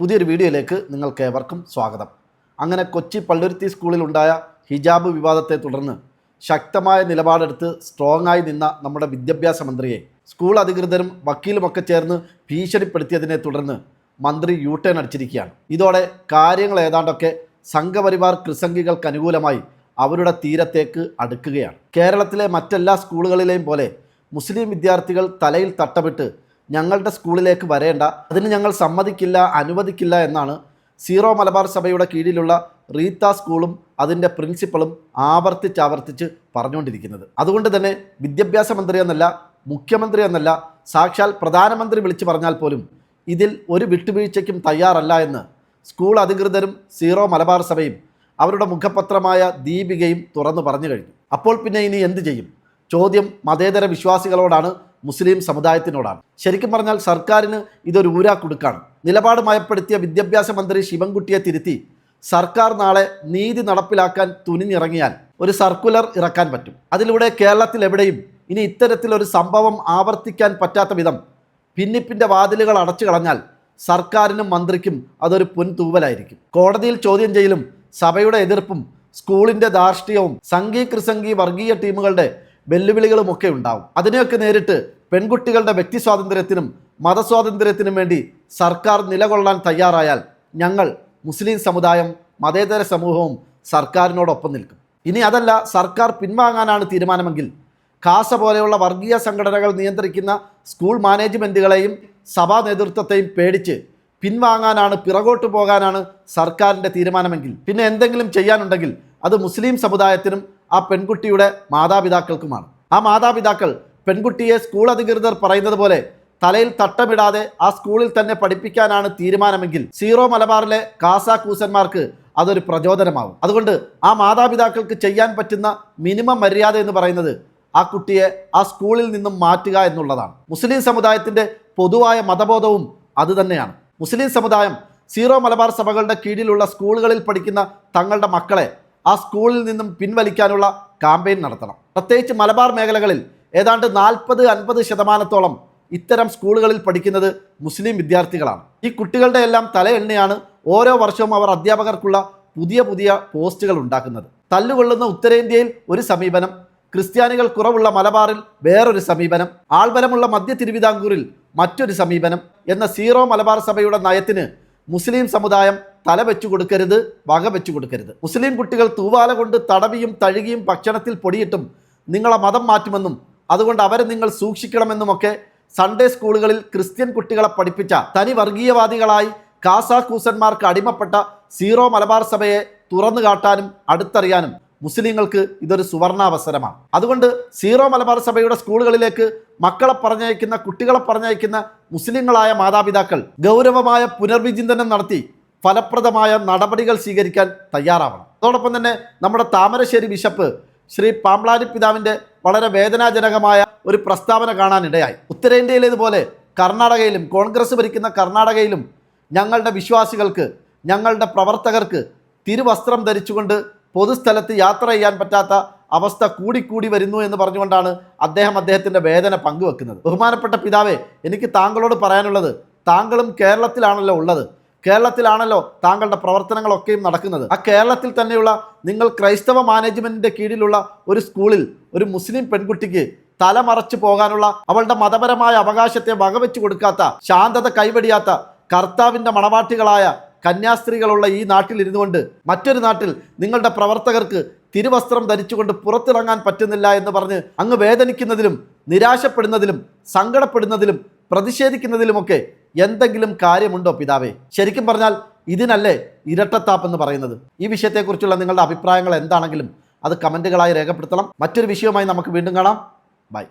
പുതിയൊരു വീഡിയോയിലേക്ക് നിങ്ങൾക്ക് ഏവർക്കും സ്വാഗതം. അങ്ങനെ കൊച്ചി പള്ളുരുത്തി സ്കൂളിലുണ്ടായ ഹിജാബ് വിവാദത്തെ തുടർന്ന് ശക്തമായ നിലപാടെടുത്ത് സ്ട്രോങ് ആയി നിന്ന നമ്മുടെ വിദ്യാഭ്യാസ മന്ത്രിയെ സ്കൂൾ അധികൃതരും വക്കീലുമൊക്കെ ചേർന്ന് ഭീഷണിപ്പെടുത്തിയതിനെ തുടർന്ന് മന്ത്രി യു ടേൺ അടിച്ചിരിക്കുകയാണ്. ഇതോടെ കാര്യങ്ങൾ ഏതാണ്ടൊക്കെ സംഘപരിവാർ കൃസംഗികൾക്ക് അനുകൂലമായി അവരുടെ തീരത്തേക്ക് അടുക്കുകയാണ്. കേരളത്തിലെ മറ്റെല്ലാ സ്കൂളുകളിലെയും പോലെ മുസ്ലിം വിദ്യാർത്ഥികൾ തലയിൽ തട്ടമിട്ട് ഞങ്ങളുടെ സ്കൂളിലേക്ക് വരേണ്ട അതിന് ഞങ്ങൾ സമ്മതിക്കില്ല അനുവദിക്കില്ല എന്നാണ് സീറോ മലബാർ സഭയുടെ കീഴിലുള്ള റീത്ത സ്കൂളും അതിന്റെ പ്രിൻസിപ്പളും ആവർത്തിച്ചാവർത്തിച്ച് പറഞ്ഞുകൊണ്ടിരിക്കുന്നത്. അതുകൊണ്ട് തന്നെ വിദ്യാഭ്യാസ മന്ത്രി എന്നല്ല മുഖ്യമന്ത്രി എന്നല്ല സാക്ഷാൽ പ്രധാനമന്ത്രി വിളിച്ചു പറഞ്ഞാൽ പോലും ഇതിൽ ഒരു വിട്ടുവീഴ്ചയ്ക്കും തയ്യാറല്ല എന്ന് സ്കൂൾ അധികൃതരും സീറോ മലബാർ സഭയും അവരുടെ മുഖപത്രമായ ദീപികയും തുറന്നു പറഞ്ഞു കഴിഞ്ഞു. അപ്പോൾ പിന്നെ ഇനി എന്ത് ചെയ്യും? ചോദ്യം മതേതര വിശ്വാസികളോടാണ് മുസ്ലിം സമുദായത്തിനോടാണ്. ശരിക്കും പറഞ്ഞാൽ സർക്കാരിന് ഇതൊരു ഊരാ കൊടുക്കാണ്. നിലപാട് മയപ്പെടുത്തിയ വിദ്യാഭ്യാസ മന്ത്രി ശിവൻകുട്ടിയെ തിരുത്തി സർക്കാർ നാളെ നീതി നടപ്പിലാക്കാൻ തുനിഞ്ഞിറങ്ങിയാൽ ഒരു സർക്കുലർ ഇറക്കാൻ പറ്റും. അതിലൂടെ കേരളത്തിൽ എവിടെയും ഇനി ഇത്തരത്തിലൊരു സംഭവം ആവർത്തിക്കാൻ പറ്റാത്ത വിധം ഭിന്നിപ്പിന്റെ വാതിലുകൾ അടച്ചു കളഞ്ഞാൽ സർക്കാരിനും മന്ത്രിക്കും അതൊരു പൊൻതൂവലായിരിക്കും. കോടതിയിൽ ചോദ്യം ചെയ്യലും സഭയുടെ എതിർപ്പും സ്കൂളിന്റെ ധാർഷ്ട്യവും സംഘീ വർഗീയ ടീമുകളുടെ വെല്ലുവിളികളുമൊക്കെ ഉണ്ടാവും. അതിനെയൊക്കെ നേരിട്ട് പെൺകുട്ടികളുടെ വ്യക്തി സ്വാതന്ത്ര്യത്തിനും മതസ്വാതന്ത്ര്യത്തിനും വേണ്ടി സർക്കാർ നിലകൊള്ളാൻ തയ്യാറായാൽ ഞങ്ങൾ മുസ്ലിം സമുദായം മതേതര സമൂഹവും സർക്കാരിനോടൊപ്പം നിൽക്കും. ഇനി അതല്ല സർക്കാർ പിൻവാങ്ങാനാണ് തീരുമാനമെങ്കിൽ കാസ പോലെയുള്ള വർഗീയ സംഘടനകൾ നിയന്ത്രിക്കുന്ന സ്കൂൾ മാനേജ്മെന്റുകളെയും സഭാ നേതൃത്വത്തെയും പേടിച്ച് പിൻവാങ്ങാനാണ് പിറകോട്ട് പോകാനാണ് സർക്കാരിന്റെ തീരുമാനമെങ്കിൽ പിന്നെ എന്തെങ്കിലും ചെയ്യാനുണ്ടെങ്കിൽ അത് മുസ്ലിം സമുദായത്തിനും ആ പെൺകുട്ടിയുടെ മാതാപിതാക്കൾക്കുമാണ്. ആ മാതാപിതാക്കൾ പെൺകുട്ടിയെ സ്കൂൾ അധികൃതർ പറയുന്നത് പോലെ തലയിൽ തട്ടമിടാതെ ആ സ്കൂളിൽ തന്നെ പഠിപ്പിക്കാനാണ് തീരുമാനമെങ്കിൽ സീറോ മലബാറിലെ കാസ കൂസന്മാർക്ക് അതൊരു പ്രചോദനമാവും. അതുകൊണ്ട് ആ മാതാപിതാക്കൾക്ക് ചെയ്യാൻ പറ്റുന്ന മിനിമം മര്യാദ എന്ന് പറയുന്നത് ആ കുട്ടിയെ ആ സ്കൂളിൽ നിന്നും മാറ്റുക എന്നുള്ളതാണ്. മുസ്ലിം സമുദായത്തിന്റെ പൊതുവായ മതബോധവും അതുതന്നെയാണ് മുസ്ലിം സമുദായം സീറോ മലബാർ സഭകളുടെ കീഴിലുള്ള സ്കൂളുകളിൽ പഠിക്കുന്ന തങ്ങളുടെ മക്കളെ ആ സ്കൂളിൽ നിന്നും പിൻവലിക്കാനുള്ള കാമ്പയിൻ നടത്തണം. പ്രത്യേകിച്ച് മലബാർ മേഖലകളിൽ ഏതാണ്ട് നാൽപ്പത് അൻപത് ശതമാനത്തോളം ഇത്തരം സ്കൂളുകളിൽ പഠിക്കുന്നത് മുസ്ലിം വിദ്യാർത്ഥികളാണ്. ഈ കുട്ടികളുടെ എല്ലാം തലയെണ്ണയാണ് ഓരോ വർഷവും അവർ അധ്യാപകർക്കുള്ള പുതിയ പുതിയ പോസ്റ്റുകൾ ഉണ്ടാക്കുന്നത്. തല്ലുകൊള്ളുന്ന ഉത്തരേന്ത്യയിൽ ഒരു സമീപനം ക്രിസ്ത്യാനികൾ കുറവുള്ള മലബാറിൽ വേറൊരു സമീപനം ആൾബലമുള്ള മധ്യ തിരുവിതാംകൂറിൽ മറ്റൊരു സമീപനം എന്ന സീറോ മലബാർ സഭയുടെ നയത്തിന് മുസ്ലിം സമുദായം തല വെച്ചു കൊടുക്കരുത് വക വെച്ചു കൊടുക്കരുത്. മുസ്ലിം കുട്ടികൾ തൂവാല കൊണ്ട് തടവിയും തഴുകിയും ഭക്ഷണത്തിൽ പൊടിയിട്ടും നിങ്ങളെ മതം മാറ്റുമെന്നും അതുകൊണ്ട് അവരെ നിങ്ങൾ സൂക്ഷിക്കണമെന്നുമൊക്കെ സൺഡേ സ്കൂളുകളിൽ ക്രിസ്ത്യൻ കുട്ടികളെ പഠിപ്പിച്ച തനി വർഗീയവാദികളായി കാസാക്കൂസന്മാർക്ക് അടിമപ്പെട്ട സീറോ മലബാർ സഭയെ തുറന്നു കാട്ടാനും അടുത്തറിയാനും മുസ്ലിങ്ങൾക്ക് ഇതൊരു സുവർണാവസരമാണ്. അതുകൊണ്ട് സീറോ മലബാർ സഭയുടെ സ്കൂളുകളിലേക്ക് മക്കളെ പറഞ്ഞയക്കുന്ന കുട്ടികളെ പറഞ്ഞയക്കുന്ന മുസ്ലിങ്ങളായ മാതാപിതാക്കൾ ഗൗരവമായ പുനർവിചിന്തനം നടത്തി ഫലപ്രദമായ നടപടികൾ സ്വീകരിക്കാൻ തയ്യാറാവണം. അതോടൊപ്പം തന്നെ നമ്മുടെ താമരശ്ശേരി ബിഷപ്പ് ശ്രീ പാമ്പ്ലാനി പിതാവിന്റെ വളരെ വേദനാജനകമായ ഒരു പ്രസ്താവന കാണാനിടയായി. ഉത്തരേന്ത്യയിലേതുപോലെ കർണാടകയിലും കോൺഗ്രസ് ഭരിക്കുന്ന കർണാടകയിലും ഞങ്ങളുടെ വിശ്വാസികൾക്ക് ഞങ്ങളുടെ പ്രവർത്തകർക്ക് തിരുവസ്ത്രം ധരിച്ചുകൊണ്ട് പൊതുസ്ഥലത്ത് യാത്ര ചെയ്യാൻ പറ്റാത്ത അവസ്ഥ കൂടിക്കൂടി വരുന്നു എന്ന് പറഞ്ഞുകൊണ്ടാണ് അദ്ദേഹം അദ്ദേഹത്തിന്റെ വേദന പങ്കുവെക്കുന്നത്. ബഹുമാനപ്പെട്ട പിതാവേ എനിക്ക് താങ്കളോട് പറയാനുള്ളത് താങ്കളും കേരളത്തിലാണല്ലോ ഉള്ളത്. കേരളത്തിലാണല്ലോ താങ്കളുടെ പ്രവർത്തനങ്ങളൊക്കെയും നടക്കുന്നത്. ആ കേരളത്തിൽ തന്നെയുള്ള നിങ്ങൾ ക്രൈസ്തവ മാനേജ്മെന്റിന്റെ കീഴിലുള്ള ഒരു സ്കൂളിൽ ഒരു മുസ്ലിം പെൺകുട്ടിക്ക് തലമറച്ചു പോകാനുള്ള അവളുടെ മതപരമായ അവകാശത്തെ വകവെച്ചു കൊടുക്കാത്ത ശാന്തത കൈവടിയാത്ത കർത്താവിന്റെ മണവാട്ടികളായ കന്യാസ്ത്രീകളുള്ള ഈ നാട്ടിൽ ഇരുന്നു കൊണ്ട് മറ്റൊരു നാട്ടിൽ നിങ്ങളുടെ പ്രവർത്തകർക്ക് തിരുവസ്ത്രം ധരിച്ചുകൊണ്ട് പുറത്തിറങ്ങാൻ പറ്റുന്നില്ല എന്ന് പറഞ്ഞ് അങ്ങ് വേദനിക്കുന്നതിലും നിരാശപ്പെടുന്നതിലും സങ്കടപ്പെടുന്നതിലും പ്രതിഷേധിക്കുന്നതിലുമൊക്കെ എന്തെങ്കിലും കാര്യമുണ്ടോ പിതാവേ? ശരിക്കും പറഞ്ഞാൽ ഇതിനല്ലേ ഇരട്ടത്താപ്പ് എന്ന് പറയുന്നത്. ഈ വിഷയത്തെക്കുറിച്ചുള്ള നിങ്ങളുടെ അഭിപ്രായങ്ങൾ എന്താണെങ്കിലും അത് കമന്റുകളായി രേഖപ്പെടുത്തണം. മറ്റൊരു വിഷയവുമായി നമുക്ക് വീണ്ടും കാണാം. ബൈ.